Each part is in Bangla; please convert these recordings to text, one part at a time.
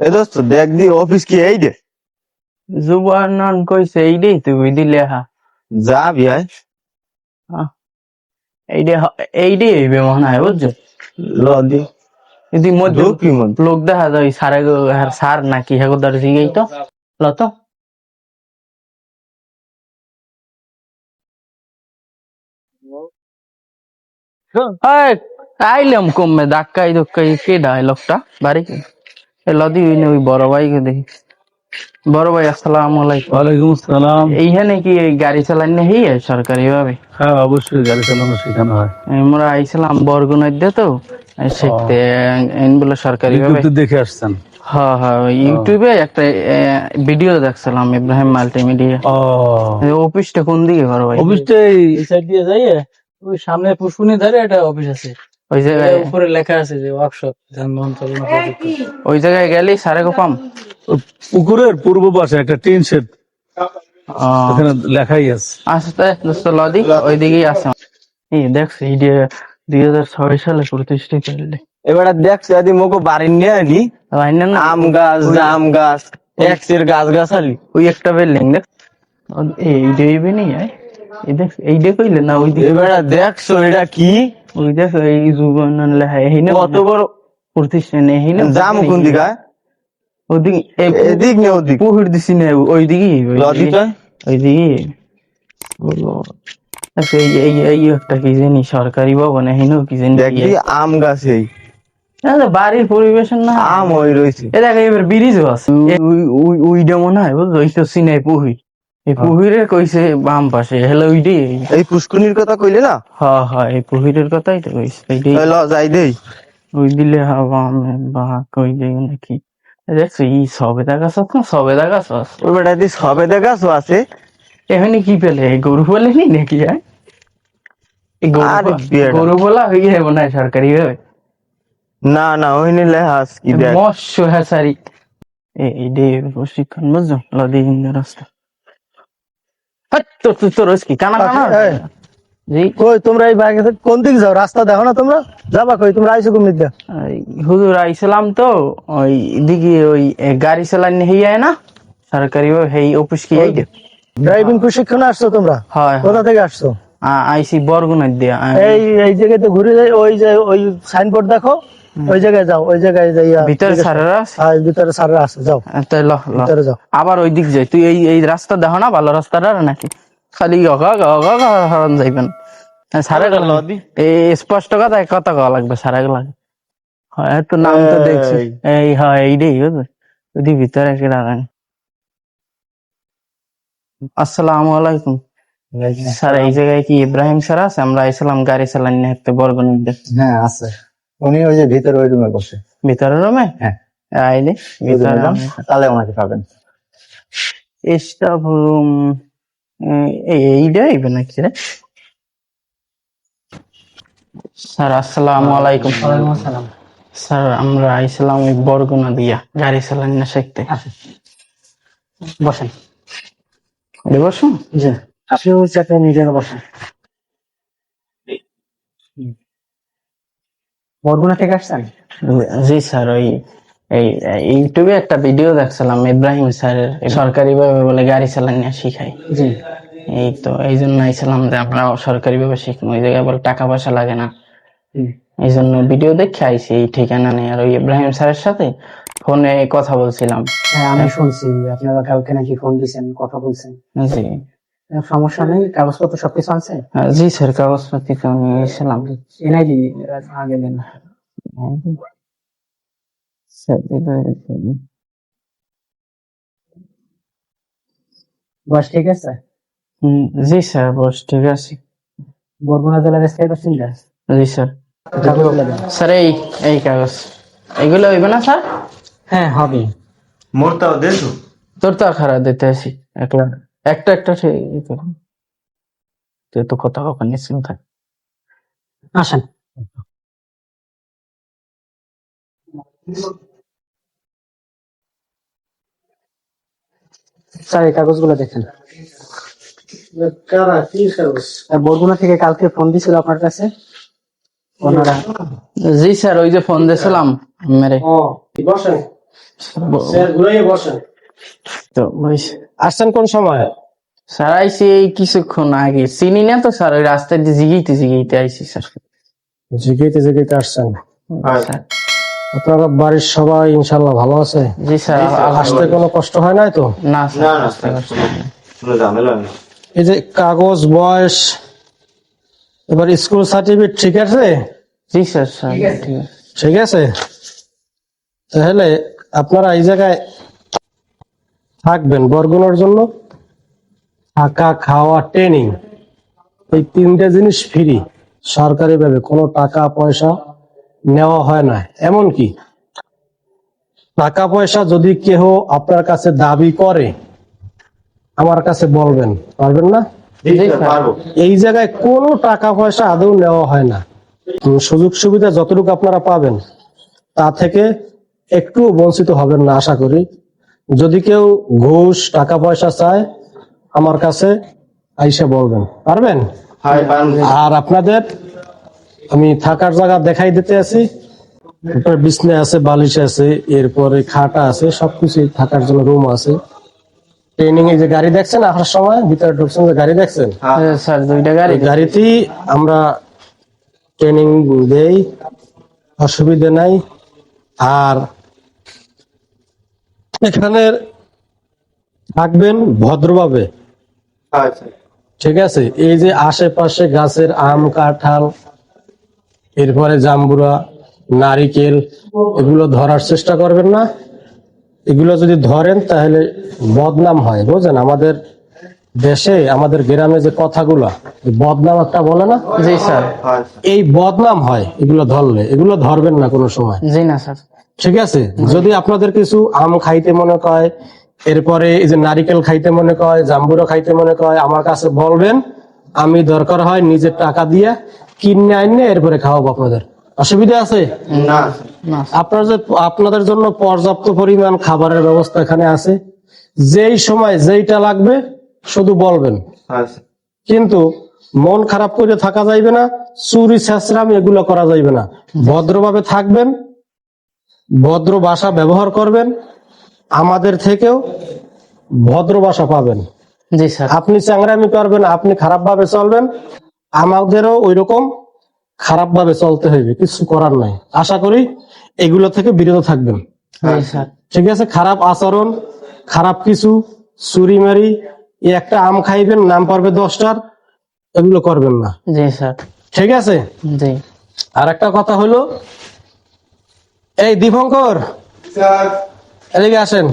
এ দোস্ত দেখ দি অফিস কি এই দে? জুবানান কইছে এইডেই তুই দিলে হা। যা বিয়াই এইডে এইডেই হইবে মনে হয় বুঝছ? ল দি। যদি মধ্যে লোক দেখা যায় সারে সার নাকি হেগো দার জিগেই তো। লত এই, আইলাম কমে ধাক্কাই ধক্কাই কে ডাই লোকটা? বাড়ি লদি ওই ওই বড় ভাইকে দেখি। বড় ভাই আসসালামু আলাইকুম। ওয়ালাইকুম আসসালাম। এইখানে কি গাড়ি চালান হেই সরকারি ভাবে? হ্যাঁ অবশ্যই গাড়ি চালানো শেখানো হয়। আমরা আইছিলাম বরগুনার দিয়ে তো এই শিখতে এন বলে সরকারি ভাবে। ইউটিউবে দেখে আসছেন। হ্যাঁ হ্যাঁ ইউটিউবে একটা ভিডিও দেখছিলাম ইব্রাহিম মাল্টিমিডিয়া। ও। এই অফিসটা কোন দিকে বড় ভাই? অফিসটা এই সাইড দিয়ে যাই ওই সামনে পুষ্পুনি ধারে একটা অফিস আছে। ওই জায়গায় উপরে লেখা আছে যে ওয়ার্কশপ যানবাহন চালানো। ওই জায়গায় গেলি সারে পাম? পুকুরের পূর্ব পাশে একটা টিন শেড। আহ, এখানে লেখাই আছে। আসতে দোস্ত লদি ওই দিকেই আছে। এই দেখছি দুই হাজার ছয় সালে প্রতিষ্ঠিত এবারে দেখ যদি মোকে বাড়ি নিয়ে আনি আম গাছ জাম গাছ এক্সের গাছ গাছালি। ওই একটা বিল্ডিং দেখ। এই দেইবে নি এই দেখ এই দেখ কইলে না ওই দিকে এবারে দেখছ এটা কি? ওই দেখ এই যুবন লেখা এই কত বড় প্রতিষ্ঠান এই না কোন দিকে ওদিকে এদিক নে ওদিক। পুকুর দিছি না ওই দিকেই ওই লদি দিকেই। তো? ওই দিকে আচ্ছা এই এই এই একটা কি জানি সরকারি ভবন এখানেও কি জানি দেখ আম গাছ এই। বাড়ির পরিবেশন না। আম ওই রয়েছে। এ দেখ এবার ব্রিজও আছে। ওই ওই ওইটা মনে হয় বুঝলো? ওই তো সিনাই পুহুই। এই পুহুরে কইছে বাম পাশে হেলে ওইটাই এই পুষ্কনির কথা কইলে না? হ্যাঁ হ্যাঁ এই পুহিরের কথাই তো কইছে এইটাই ল যাই দেই। ওই দিলে হাওয়া বা কই নাকি? দেখছ ই সবেদা গাছ আছে না সবেদা গাছ আছে। ওই বেটা দি সবেদা গাছও আছে। এখানে কি পেলে? গরু বলে নি নাকি হ্যাঁ? গরু বলা হয়ে যাবে না সরকারি ভাবে। না না ওই নিলে আছে কি দেখ। মৎস্য হ্যাচারি এই ডে প্রশিক্ষণ বুঝছ? লদি রাস্তা। তোর তোর তোর কি? কানা কানা? কই তোমরা এই বাইকে কোন দিকে যাও? রাস্তা দেখো না তোমরা? যাবা কই? তোমরা আইসো কোন দিকে? হুজুর আইছিলাম তো ওই দিকে ওই গাড়ি চালান হইয়া না? সরকারি হেই অফিস কি ড্রাইভিং প্রশিক্ষণে আসছো তোমরা। কোথা থেকে আসছো? আইসি দিয়া এই এই জায়গাতে ঘুরে যাই ওই যে ওই সাইনবোর্ড দেখো। ওই জায়গায় যাও ওই জায়গায় যাইয়া ভিতরে? হ্যাঁ ভিতরে আছে যাও। তাই ল ভিতরে যাও। আবার ওই দিক যাই। তুই এই এই রাস্তা দেখো না ভালো রাস্তাটা নাকি? খালি হরন যাইবেন। সারা গেল এই স্পষ্ট কথা কথা কওয়া লাগবে সারা গেল হয় তো নাম তো দেখছি। এই। এই হয় এইটাই বুঝলি ভিতরে একটা দাঁড়ান। আসসালামু আলাইকুম। স্যার এই জায়গায় কি ইব্রাহিম স্যার আছে? আমরা আইছিলাম গাড়ি চালান নিয়ে হাঁটতে বরগুনির। হ্যাঁ আছে। উনি ওই যে ভিতরে ওই রুমে বসে। ভিতরে রুমে? হ্যাঁ। আইলে ভিতরে তাহলে ওনাকে পাবেন। স্টাফ রুম এইটা আইবে নাকি রে? স্যার আসসালামু আলাইকুম। আসসালাম। স্যার আমরা আইছিলাম ওই বরগুনা দিয়া গাড়ি চালান না শিখতে। বসেন। এ বসুন। জি। আপনি ওই চাপে নিজের বসেন। বরগুনা থেকে আসছেন? জি স্যার ওই এই ইউটিউবে একটা ভিডিও দেখছিলাম ইব্রাহিম স্যারের সরকারি ভাবে বলে গাড়ি চালান শিখাই। জি। এই তো এই জন্য আইছিলাম যে আমরা সরকারি ভাবে শিখব ওই জায়গায় বলে টাকা পয়সা লাগে না। এই জন্য ভিডিও দেখে আইছি এই ঠিকানা নেই আর ওই ইব্রাহিম স্যারের সাথে ফোনে কথা বলছিলাম। হ্যাঁ আমি শুনছি আপনারা কালকে নাকি ফোন দিয়েছেন কথা বলছেন। জি। সমস্যা নেই কাগজপত্র সবকিছু আছে? হ্যাঁ, জি স্যার কাগজপত্র তো নিয়ে এসেছিলাম এনআইডি আগে দেন। বয়স ঠিক আছে? জি স্যার বস ঠিক আছে। বরগুনা জেলার স্থায়ী বাসিন্দা? জি স্যার। স্যার এই এই কাগজ। এগুলো হইবে না স্যার? হ্যাঁ হবে। মোরটাও দেছো? তোর তো খারাপ দিতে আসি একলা। একটা একটা ঠিক তুই তো কথা কখন নিশ্চিন্ত থাক। আসেন। স্যার এই কাগজগুলো দেখেন। বরগুনা থেকে কালকে ফোন দিছিল আপনার কাছে? ওনারা জি স্যার ওই যে ফোন দিয়েছিলাম মেরে। ও বসেন? স্যার ঘুরে বসেন। তো আসছেন কোন সময়? স্যার আইসি এই কিছুক্ষণ আগে। চিনি না তো স্যার ওই রাস্তায় দিয়ে জিগিতে জিগিতে আইসি স্যার। জিগাইতে জিগাইতে আসছেন? আপনারা বাড়ির সবাই ইনশাল্লাহ ভালো আছে? জি স্যার আসতে কোনো কষ্ট হয় নাই তো? না না স্যার এই যে কাগজ বয়স এবার স্কুল সার্টিফিকেট ঠিক আছে? জি স্যার স্যার ঠিক আছে। ঠিক আছে? তাহলে আপনারা এই জায়গায় থাকবেন বরগুনার জন্য থাকা খাওয়া ট্রেনিং এই তিনটে জিনিস ফ্রি সরকারি ভাবে কোনো টাকা পয়সা নেওয়া হয় না। এমনকি টাকা পয়সা যদি কেহ আপনার কাছে দাবি করে আমার কাছে বলবেন পারবেন না? এই জায়গায় কোনো টাকা পয়সা আদৌ নেওয়া হয় না। সুযোগ সুবিধা যতটুকু আপনারা পাবেন তা থেকে একটু বঞ্চিত হবেন না আশা করি। যদি কেউ ঘুষ টাকা পয়সা চায় আমার কাছে আইসা বলবেন। পারবেন? আর আপনাদের আমি থাকার জায়গা দেখাই দিতে আছি। আপনার বিছনা আছে বালিশ আছে এরপরে খাটা আছে সবকিছু থাকার জন্য রুম আছে। ট্রেনিং এই যে গাড়ি দেখছেন আসার সময় ভিতরে ঢুকছেন যে গাড়ি দেখছেন? হ্যাঁ। স্যার দুইটা গাড়ি গাড়িতেই আমরা ট্রেনিং দেই অসুবিধা নাই। আর এখানে থাকবেন ভদ্রভাবে। ঠিক আছে? এই যে আশেপাশে গাছের আম কাঁঠাল এরপরে জাম্বুরা নারিকেল এগুলো ধরার চেষ্টা করবেন না। এগুলো যদি ধরেন তাহলে বদনাম হয় বুঝলেন? আমাদের দেশে আমাদের গ্রামে যে কথাগুলো বদনাম একটা বলে না? জি স্যার। এই বদনাম হয় এগুলো ধরলে। এগুলো ধরবেন না কোনো সময়। জি না স্যার। ঠিক আছে? যদি আপনাদের কিছু আম খাইতে মনে কয় এরপরে এই যে নারিকেল খাইতে মনে কয় জাম্বুরা খাইতে মনে কয় আমার কাছে বলবেন আমি দরকার হয় নিজের টাকা দিয়ে কিনে আইনে এরপরে খাওয়াবো আপনাদের। অসুবিধা আছে? না। না। আপনার যে আপনাদের জন্য পর্যাপ্ত পরিমাণ খাবারের ব্যবস্থা এখানে আছে। যেই সময় যেইটা লাগবে শুধু বলবেন। কিন্তু মন খারাপ করে থাকা যাইবে না চুরি ছেঁচড়াম এগুলো করা যাইবে না। ভদ্রভাবে থাকবেন ভদ্র ভাষা ব্যবহার করবেন আমাদের থেকেও ভদ্র ভাষা পাবেন। জি স্যার। আপনি চ্যাংরামি করবেন আপনি খারাপ ভাবে চলবেন আমাদেরও ওই রকম খারাপ ভাবে চলতে হইবে কিছু করার নাই। আশা করি এগুলো থেকে বিরত থাকবেন। স্যার। ঠিক আছে খারাপ আচরণ খারাপ কিছু চুরি মারি একটা আম খাইবেন নাম পারবে দশটার এগুলো করবেন না। জি স্যার। ঠিক আছে? জি। আর একটা কথা হলো এই দীপঙ্কর। এদিকে আসেন।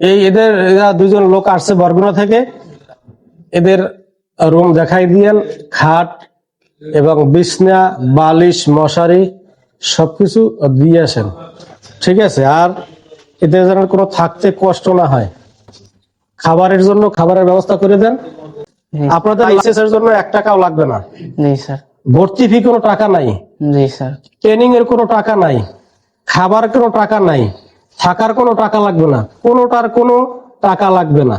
এই এদের এরা দুজন লোক আসছে বরগুনা থেকে। এদের রুম দেখাই দিয়েন। খাট এবং বিছনা বালিশ মশারি সবকিছু দিয়ে আসেন। ঠিক আছে আর এদের যেন কোনো থাকতে কষ্ট না হয়। খাবারের জন্য খাবারের ব্যবস্থা করে দেন। আপনাদের লাইসেন্সের জন্য এক টাকাও লাগবে না। জি স্যার। ভর্তি ফি কোনো টাকা নাই। জি স্যার। ট্রেনিং এর কোনো টাকা নাই। খাবার কোনো টাকা নাই। থাকার কোনো টাকা লাগবে না। কোনোটার কোনো টাকা লাগবে না।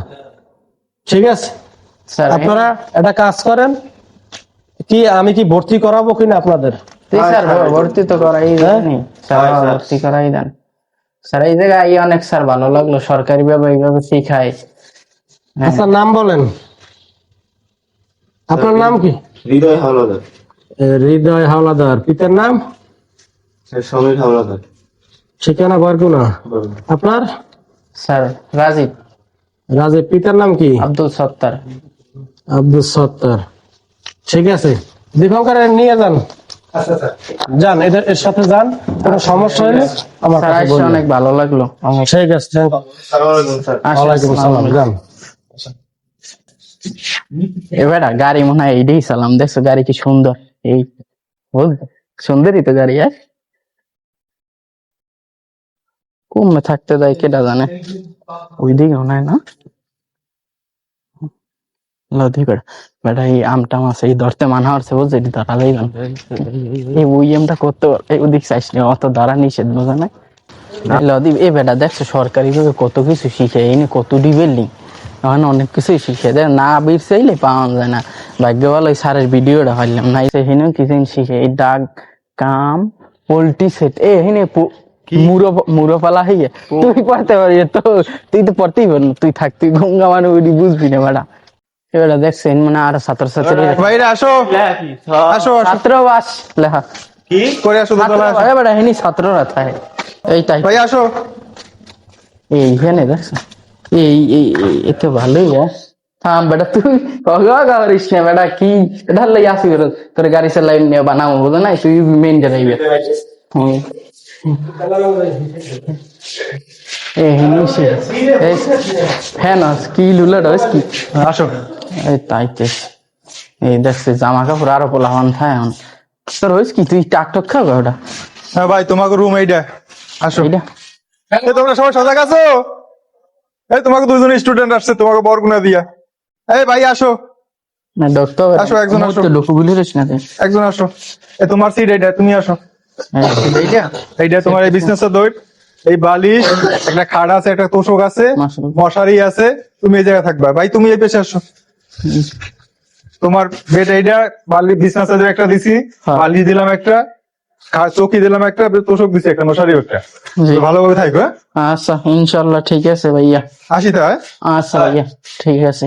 ঠিক আছে? স্যার আপনারা একটা কাজ করেন। কি আমি কি ভর্তি করাবো কিনা আপনাদের? স্যার ভর্তি তো করাই হ্যাঁ। ভর্তি করাই দেন। স্যার এই জায়গায় অনেক স্যার ভালো লাগল। সরকারি ভাবে এইভাবে শিখায়। হ্যাঁ। আচ্ছা নাম বলেন। আপনার নাম কি? হৃদয় হাওলাদার হৃদয় হাওলাদার পিতার নাম? সমীর হাওলাদার। ঠিকানা বরগুনা। আপনার? স্যার রাজীব। রাজের পিতার নাম কি? আব্দুল সত্তার। আব্দুল সত্তার। ঠিক আছে দীপঙ্কর এর নিয়ে যান। যান এদের এর সাথে যান কোনো সমস্যা হলে আমার কাছে অনেক ভালো লাগল ঠিক আছে ওয়ালাইকুম সালাম যান। এবার গাড়ি মনে হয় এইটাই সালাম দেখছ গাড়ি কি সুন্দর। এই বুঝ সুন্দরই তো গাড়ি আর কমে থাকতে দেয় কেটা জানে? ওইদিকে মনে হয় না? লদি বেড়া এই এই মানা ওই করতে লদি এ বেটা দেখছ সরকারি ভাবে কত কিছু শিখে, এই কত ডিবেলিং এখন অনেক কিছুই শিখে দেয়। না বীর চাইলে পাওয়া যায় না। ভাগ্য ভালো ওই স্যারের ভিডিওটা হইলাম না সেখানেও কিছু শিখে এই ডাক কাম পোল্ট্রি সেট এ হেনে মুরো মুরো পালা হইয়ে। তুই পড়তে তো তুই তো পড়তেই পার তুই থাক তুই গঙ্গা মানে ওই বুঝবি না বেড়া এবারে দেখছেন মানে আর ছাত্র ছাত্রী ভাইরা আসো। আসো লেখা। কি? করে আসো হেনি ছাত্ররা থাকে। এইটাই। ভাই আসো। এইখানে দেখছ? এই এই এই এত ভালোই থাম বেটা তুই করিস না বেটা কি? এটা লই আসি তোর গাড়ি চালাই নিয়ে বানাবো বুঝো না তুই মেন এ এই দেখছে জামা কাপড় আরও পোলাহান থাকে এখন। তোর কি? তুই টাক টক খাও ওটা? হ্যাঁ ভাই তোমাকে রুম এইটা আসো। তোমরা সবাই সজাগ আছো? এই তোমাকে দুজন স্টুডেন্ট আসছে তোমাকে বরগুনা দিয়া। এই ভাই আসো। না ডক্টর আসো, একজন আসো। ডকুগুলি রইস না একজন আসো। এই তোমার সিট এইটা তুমি আসো। হ্যাঁ, এইটা? তোমার এই বিজনেসের দইট এই বালিশ একটা খাট আছে একটা তোষক আছে মশারি আছে তুমি এই জায়গায় থাকবা। ভাই তুমি এই পেশে আসো। তোমার বেড এইটা বালি বিছনা চাদর একটা দিছি হ্যাঁ। বালিশ দিলাম একটা। চৌকি দিলাম একটা তোষক দিছি একটা মশারি একটা। ভালোভাবে থাকবে হ্যাঁ? আচ্ছা ইনশাল্লাহ ঠিক আছে ভাইয়া আসি তাই? আচ্ছা ভাইয়া ঠিক আছে